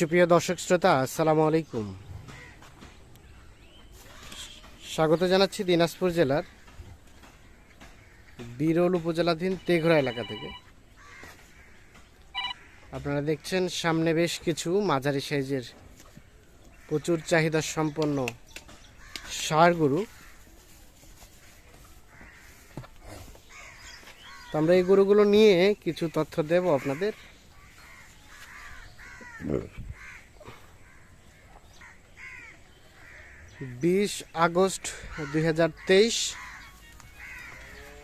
সুপ্রিয় দর্শক শ্রোতা, আসসালামু আলাইকুম। স্বাগত জানাচ্ছি দিনাজপুর জেলার বিরল উপজেলাধীন তেঘরা এলাকা থেকে। আপনারা দেখছেন, সামনে বেশ কিছু মাঝারি সাইজের প্রচুর চাহিদা সম্পন্ন ষাঁড় গরু। তো আমরা এই গরুগুলো নিয়ে কিছু তথ্য দেব আপনাদের। বিশ আগস্ট দুই হাজার তেইশ।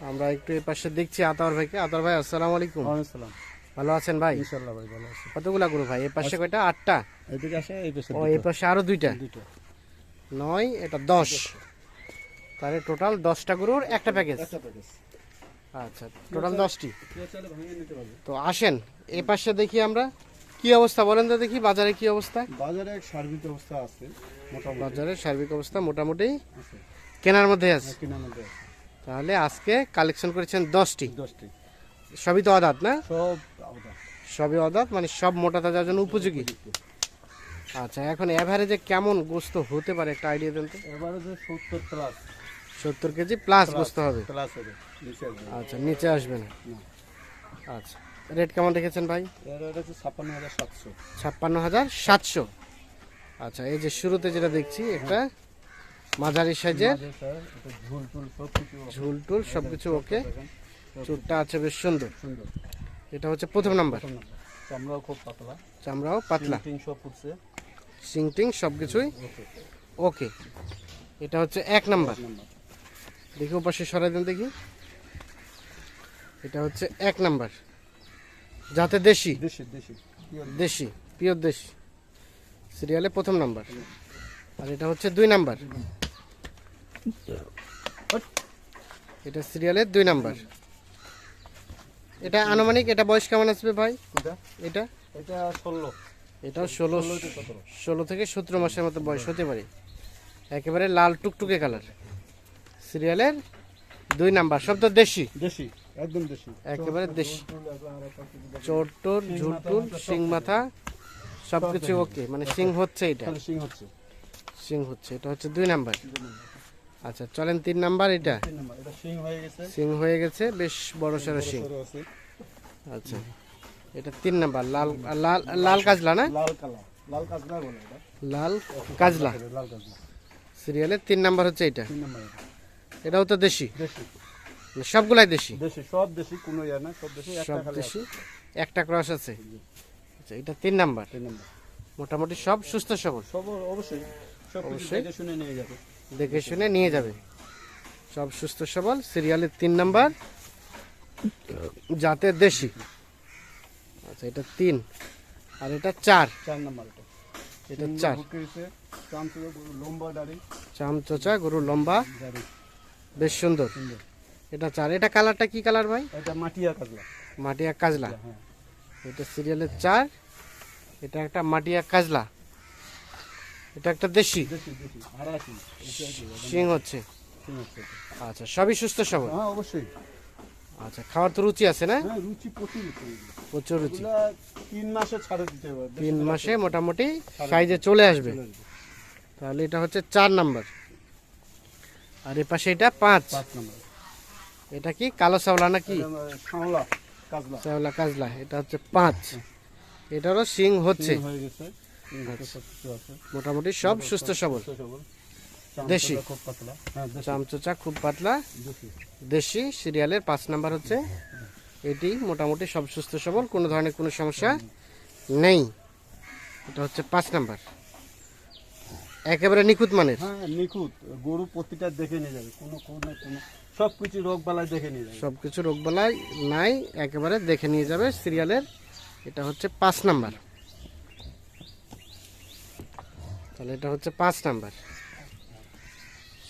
আমরা একটু এ পাশে দেখছি আতর ভাইকে। আতর ভাই আসসালামু আলাইকুম। সালাম ভালো আছেন ভাই? ইনশাল্লাহ ভাই ভালো আছে। কতগুলা গরু ভাই? এ পাশে কয়টা? আটটা? এদিকে আসে এই পেছনে ও এই পাশে আরও দুইটা? দুটো নয় এটা দশ। তাহলে টোটাল দশটা গরুর একটা প্যাকেজ। একটা প্যাকেজ। আচ্ছা টোটাল দশটি। তো আসেন এ পাশে দেখি আমরা। কি অবস্থা বলেন তো দেখি বাজারে কি অবস্থা? বাজারে এক সার্বিক অবস্থা আছে মোটামুটি। বাজারের সার্বিক অবস্থা মোটামুটি। কেনার মধ্যে আছে? কেনার মধ্যে আছে। তাহলে আজকে কালেকশন করেছেন দশটি। দশটি। সবই তো অদাত না? সব সবই অদাত মানে সব মোটা তাজার জন্য উপযোগী? আচ্ছা এখন অ্যাভারেজে কেমন গোস্ত হতে পারে একটা আইডিয়া দেন তো? এবারে যে সত্তর প্লাস সত্তর কেজি প্লাস গোস্ত হবে। প্লাস হবে নিচে আসবে আচ্ছা নিচে আসবে না। আচ্ছা। রেট কেমন রেখেছেন ভাই? ছাপ্পান্ন হাজার সাতশো। ছাপ্পান্ন হাজার সাতশো। আচ্ছা এই যে শুরুতে যেটা দেখছি একটা মাঝারি সাইজের ঝুল টুল সব কিছু ঝুল টুল সব কিছু ওকে। চুটটা আছে বেশ সুন্দর। এটা হচ্ছে প্রথম নাম্বার। চামড়াও খুব পাতলা। চামড়াও পাতলা। তিনশো ফুটছে। সিং টিং সব কিছুই ওকে। এটা হচ্ছে এক নাম্বার। নাম্বার। দেখি ওপাশে সরাই দেন দেখি। এটা হচ্ছে এক নাম্বার। যাতে দেশি। দেশি দেশি পিওর দেশি। সিরিয়ালে প্রথম নাম্বার। আর এটা হচ্ছে দুই নাম্বার। এটা সিরিয়ালের দুই নাম্বার। এটা আনুমানিক এটা বয়স কেমন আসবে ভাই? এটা? এটা? ষোলো। এটাও ষোলো ষোলো থেকে সতেরো। ষোলো থেকে সতেরো মাসের মতো বয়স হতে পারে। একেবারে লাল টুকটুকে কালার। সিরিয়ালের দুই নাম্বার সব তো দেশি। দেশি। একদম দেশি। একেবারে দেশি। চুল একবার আর একটা কিছু দেখেন। চোর টোর ঝুলটুল শিং মাথা সব কিছু। ওকে। মানে সিং হচ্ছে এটা। শিং হচ্ছে। সিং হচ্ছে। এটা হচ্ছে দুই নাম্বার। আচ্ছা চলেন তিন নাম্বার এটা। শিং হয়ে গেছে। সিং হয়ে গেছে। বেশ বড় সড়ো সিং। আচ্ছা এটা তিন নাম্বার। লাল লাল লাল কাজলা না? লাল কাজলা সিরিয়ালের তিন নাম্বার হচ্ছে এটা। এটাও তো দেশি। দেশি। সবগুলাই দেশি। দেশি সব দেশি কোনো ইয়া না সব দেশি একটা সব দেশি একটা ক্রস আছে। আচ্ছা এটা তিন নাম্বার। তিন নাম্বার। মোটামুটি সব সুস্থ সবল। সব অবশ্যই। সব অবশ্যই। দেখে শুনে নিয়ে যাবে। দেখে শুনে নিয়ে যাবে। সব সুস্থ সবল সিরিয়ালের তিন নাম্বার। যাতে দেশি। আচ্ছা এটা তিন। আর এটা চার। চার নাম্বার এটা। চার। ঢুকে গেছে চামচে লম্বা দাড়ি। চামচোচা গরু লম্বা। দাড়ি। বেশ সুন্দর। সুন্দর। এটা চার এটা কালারটা কি কালার ভাই? এটা মাটিয়া কাজলা মাটিয়া কাজলা। হ্যাঁ। এটা সিরিয়ালের চার এটা একটা মাটিয়া কাজলা। এটা একটা দেশি। শিং হচ্ছে। আচ্ছা সবই সুস্থ সবল? হ্যাঁ অবশ্যই। আচ্ছা খাওয়ার তো রুচি আছে না? হ্যাঁ রুচি প্রচুর রুচি। প্রচুর রুচি। তিন মাসে ছাড়ে দিতে হবে। তিন মাসে মোটামুটি সাইজে চলে আসবে। চলে আসবে। তাহলে এটা হচ্ছে চার নাম্বার। আর এ পাশে এটা পাঁচ। পাঁচ নাম্বার। এটা কি? কালো সাওলা নাকি? শাওলা কাজলা। এটা হচ্ছে পাঁচ। এটারও সিং হচ্ছে। শিং হয়ে আচ্ছা। মোটামুটি সব সুস্থ সবল। দেশি। হ্যাঁ চামচোচা খুব পাতলা। দেশি। দেশি সিরিয়ালের পাঁচ নাম্বার হচ্ছে। এটি মোটামুটি সব সুস্থ সবল কোনো ধরনের কোনো সমস্যা নেই। এটা হচ্ছে পাঁচ নাম্বার। একেবারে নিখুঁত মানের? হ্যাঁ নিখুঁত। গরু প্রতিটা দেখে নিয়ে যাবে কোনো কোনো কোনো সব কিছু রোগ বালাই দেখে নিয়ে যাবে। সব কিছু রোগবালাই নাই একেবারে দেখে নিয়ে যাবে সিরিয়ালের এটা হচ্ছে পাঁচ নাম্বার। তাহলে এটা হচ্ছে পাঁচ নাম্বার।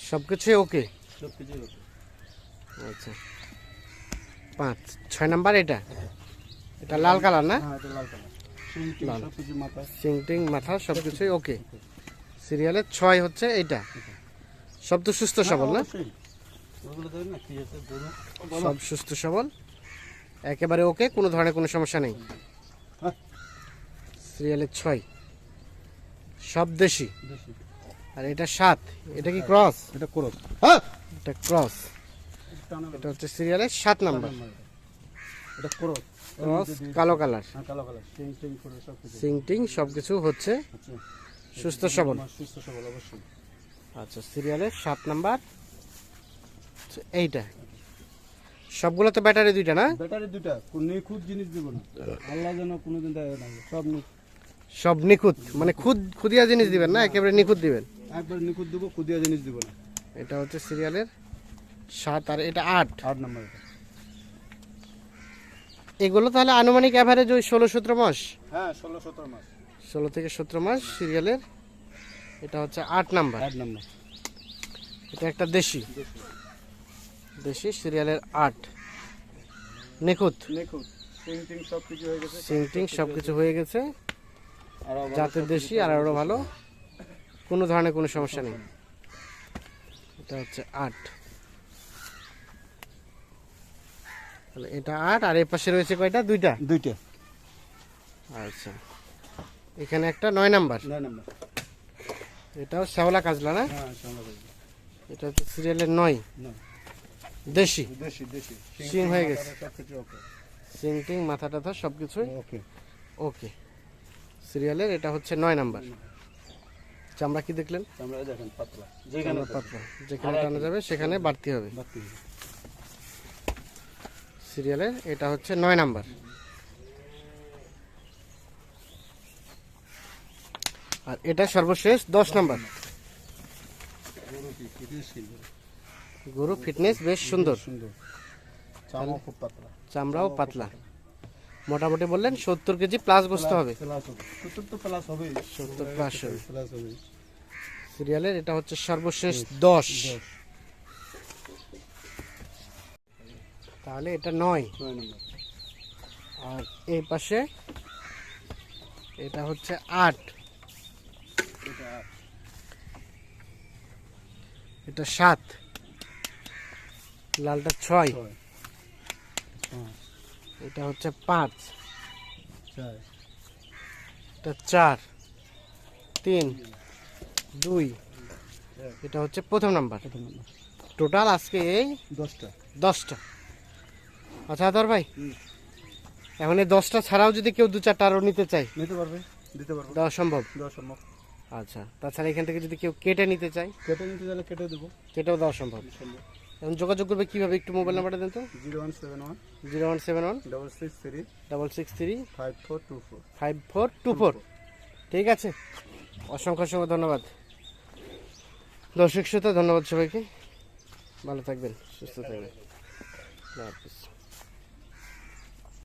সব কিছুই ওকে সব কিছু ওকে। আচ্ছা। পাঁচ। ছয় নাম্বার এটা? এটা লাল কালার না? হ্যাঁ লাল কালার। শিং টিং লাল। সব কিছু মাথায়। সিং টিং মাথা সব কিছুই ওকে সিরিয়ালের ছয় হচ্ছে এইটা। সব তো সুস্থ সবল না? হ্যাঁ, দেখেন না সব সুস্থ সবল। একেবারে ওকে কোনো ধরনের কোনো সমস্যা নেই। হ্যাঁ। সিরিয়ালের ছয়। সব দেশি। আর এটা সাত। এটা কি ক্রস? এটা করো এটা ক্রস। এটা হচ্ছে সিরিয়ালের সাত নাম্বার। এটা করো ক্রস কালো কালার। হ্যাঁ কালো কালার। টিং টিং সব কিছু হচ্ছে আচ্ছা। সুস্থ সবল। সুস্থ সবল অবশ্যই। আচ্ছা সিরিয়ালের সাত নাম্বার। এইটা। সবগুলো তো ব্যাটারি দুইটা না? ব্যাটারি কোন নিখুঁত জিনিস দিব না। আল্লাহ যেন কোনোদিন দেয় না সব সব নিখুঁত মানে খুদ খুদিয়া জিনিস দিবেন না? একেবারে নিখুঁত দিবেন? একবার নিখুঁত দেবো খুদিয়া জিনিস দিব না। এটা হচ্ছে সিরিয়ালের সাত আর এটা আট। আট নাম্বার এগুলো তাহলে আনুমানিক অ্যাভারেজ ওই ষোলো সতেরো মাস? হ্যাঁ ষোলো সতেরো মাস। ষোলো থেকে সতেরো মাস সিরিয়ালের এটা হচ্ছে আট নাম্বার। আট নাম্বার। এটা একটা দেশি। দেশি সিরিয়ালের আট। নিখুঁত। নিখুঁত। টিং টিং সব কিছু হয়ে গেছে। জাতের দেশি আর আরও ভালো। কোনো ধরনের কোনো সমস্যা নেই। এটা হচ্ছে আট। তাহলে এটা আট আর এর পাশে রয়েছে কয়টা? দুইটা। দুইটা। আচ্ছা। এখানে একটা নয় নাম্বার। নয় নাম্বার। এটাও শ্যাওলা কাজলা না? হ্যাঁ। এটা হচ্ছে সিরিয়ালের নয়। দেশি? দেশি দেশি। সিং হয়ে গেছে। সিং টিং মাথা টাথা সব কিছুই ওকে ওকে সিরিয়ালের এটা হচ্ছে নয় নাম্বার। চামড়া কি দেখলেন? আমরা দেখেন পাতলা। যেখানে পাতলা। যেখানে টানা যাবে সেখানে বাড়তি হবে। সিরিয়ালের এটা হচ্ছে নয় নাম্বার। আর এটা সর্বশেষ দশ নম্বর। গরু ফিটনেস বেশ সুন্দর। চামড়াও পাতলা। মোটামুটি বললেন সত্তর কেজি প্লাস বসতে হবে। সত্তর প্লাস হবে। সিরিয়ালের এটা হচ্ছে সর্বশেষ দশ। তাহলে এটা নয়। নয় আর এই পাশে এটা হচ্ছে আট। এটা সাত। লালটা ছয়। এটা হচ্ছে পাঁচ। এটা চার। তিন। দুই। এটা হচ্ছে প্রথম নাম্বার। টোটাল আজকে এই দশটা। দশটা। আচ্ছা আদর ভাই। এখন এই দশটা ছাড়াও যদি কেউ দু চারটা আরও নিতে চায় নিতে পারবে। দিতে পারব। দেওয়া সম্ভব? দেওয়া সম্ভব। আচ্ছা তাছাড়া এখান থেকে যদি কেউ কেটে নিতে চায়? কেটে নিতে গেলে কেটে দেবো। কেটেও দেওয়া সম্ভব সম্ভব। এখন যোগাযোগ করবে কীভাবে? একটু মোবাইল নাম্বারটা দেন তো। Zero one seven one zero one seven one double six three double six three five four two four five four two four. ঠিক আছে। অসংখ্য অসংখ্য ধন্যবাদ। দর্শক শ্রোতা ধন্যবাদ সবাইকে। ভালো থাকবেন সুস্থ থাকবেন। আল্লাহ হাফিজ।